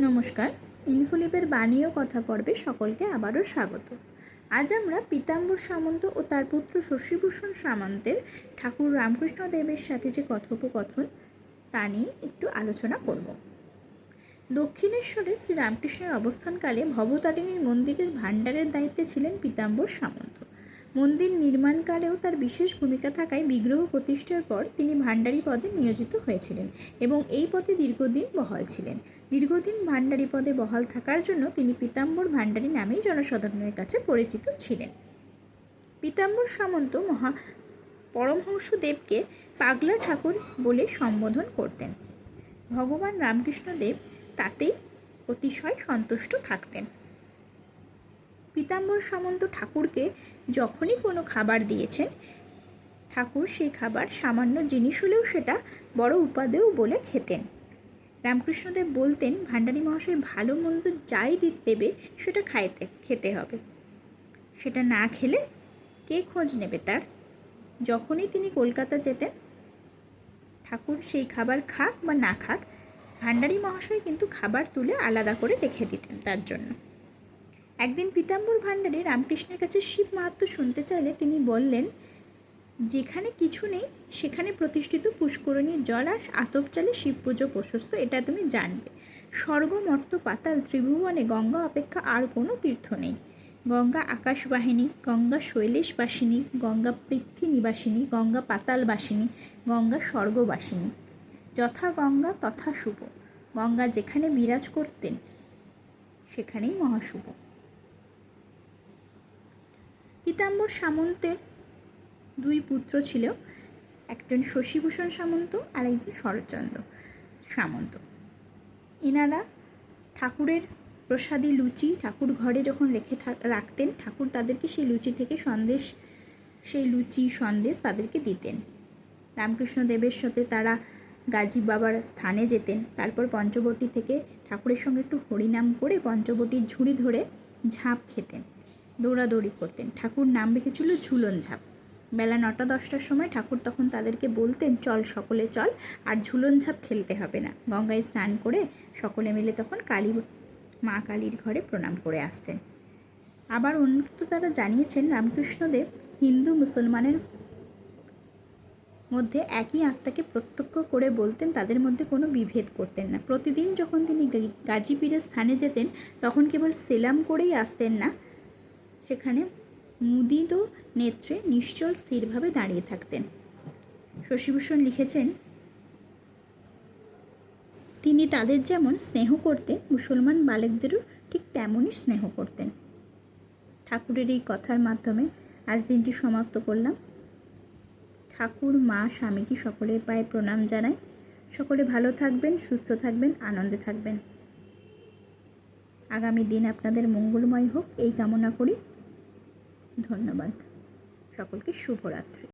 নমস্কার। ইনফোলিপের বাণী ও কথা পর্বে সকলকে আবারও স্বাগত। আজ আমরা পীতাম্বর সামন্ত ও তার পুত্র শশীভূষণ সামন্তের ঠাকুর রামকৃষ্ণ দেবের সাথে যে কথোপকথন, তা নিয়ে একটু আলোচনা করব। দক্ষিণেশ্বরে শ্রীরামকৃষ্ণের অবস্থানকালে ভবতারিণীর মন্দিরের ভাণ্ডারের দায়িত্বে ছিলেন পীতাম্বর সামন্ত। মন্দির নির্মাণকালেও তার বিশেষ ভূমিকা থাকায় বিগ্রহ প্রতিষ্ঠার পর তিনি ভাণ্ডারী পদে নিয়োজিত হয়েছিলেন এবং এই পদে দীর্ঘদিন বহাল ছিলেন। দীর্ঘদিন ভাণ্ডারী পদে বহাল থাকার জন্য তিনি পীতাম্বর ভাণ্ডারী নামেই জনসাধারণের কাছে পরিচিত ছিলেন। পীতাম্বর সামন্ত মহা পরমহংসদেবকে পাগলা ঠাকুর বলে সম্বোধন করতেন। ভগবান রামকৃষ্ণদেব তাতেই অতিশয় সন্তুষ্ট থাকতেন। পীতাম্বর সামন্ত ঠাকুরকে যখনই কোনো খাবার দিয়েছেন, ঠাকুর সেই খাবার সামান্য জিনিস হলেও সেটা বড় উপাদেয় বলে খেতেন। রামকৃষ্ণদেব বলতেন, ভাণ্ডারী মহাশয়, ভালো মন্দ যাই দেবে, সেটা খাইতে, খেতে হবে। সেটা না খেলে কে খোঁজ নেবে তার? যখনই তিনি কলকাতা যেতেন, ঠাকুর সেই খাবার খাক বা না খাক, ভাণ্ডারী মহাশয় কিন্তু খাবার তুলে আলাদা করে রেখে দিতেন তার জন্য। একদিন পীতাম্বর ভাণ্ডারী রামকৃষ্ণের কাছে শিব মাহাত্ম শুনতে চাইলে তিনি বললেন, যেখানে কিছু নেই, সেখানে প্রতিষ্ঠিত পুষ্করণীর জল আর আতপ চালে শিব পুজো প্রশস্ত, এটা তুমি জানবে। স্বর্গ, মর্ত, পাতাল, ত্রিভুবনে গঙ্গা অপেক্ষা আর কোনো তীর্থ নেই। গঙ্গা আকাশবাহিনী, গঙ্গা শৈলেশবাসিনী, গঙ্গা পৃথ্বী নিবাসিনী, গঙ্গা পাতালবাসিনী, গঙ্গা স্বর্গবাসিনী। যথা গঙ্গা, তথা শুভ। গঙ্গা যেখানে বিরাজ করতেন, সেখানেই মহাশুভ। পীতাম্বর সামন্তের দুই পুত্র ছিল, একজন শশীভূষণ সামন্ত আর একজন শরৎচন্দ্র সামন্ত। এনারা ঠাকুরের প্রসাদী লুচি ঠাকুর ঘরে যখন রেখে রাখতেন, ঠাকুর তাদেরকে সেই লুচি থেকে সন্দেশ, সেই লুচি সন্দেশ তাদেরকে দিতেন। রামকৃষ্ণ দেবের সাথে তারা গাজী বাবার স্থানে যেতেন। তারপর পঞ্চবটী থেকে ঠাকুরের সঙ্গে একটু হরিনাম করে পঞ্চবটির ঝুড়ি ধরে ঝাঁপ খেতেন। দৌড়াদৌড়ি করতেন। ঠাকুর নাম রেখেছিল ঝুলন ঝাঁপ। বেলা নটা দশটার সময় ঠাকুর তখন তাদেরকে বলতেন, চল সকলে চল, আর ঝুলন ঝাঁপ খেলতে হবে না। গঙ্গায় স্নান করে সকলে মিলে তখন কালী মা কালীর ঘরে প্রণাম করে আসতেন। আবার অন্যত তারা জানিয়েছেন, রামকৃষ্ণদেব হিন্দু মুসলমানের মধ্যে একই আত্মাকে প্রত্যক্ষ করে বলতেন, তাদের মধ্যে কোনো বিভেদ করতেন না। প্রতিদিন যখন তিনি গাজী পীরের স্থানে যেতেন, তখন কেবল সেলাম করেই আসতেন না। সেখানে মুদিত নেত্রে নিশ্চল স্থিরভাবে দাঁড়িয়ে থাকতেন। শশীভূষণ লিখেছেন, তিনি তাদের যেমন স্নেহ করতেন মুসলমান বালকদেরও ঠিক তেমনই স্নেহ করতেন। ঠাকুরের এই কথার মাধ্যমে আজ দিনটি সমাপ্ত করলাম। ঠাকুর, মা, স্বামীজি সকলের পায়ে প্রণাম জানায়। সকলে ভালো থাকবেন, সুস্থ থাকবেন, আনন্দে থাকবেন। আগামী দিন আপনাদের মঙ্গলময় হোক, এই কামনা করি। ধন্যবাদ। সকলকে শুভরাত্রি।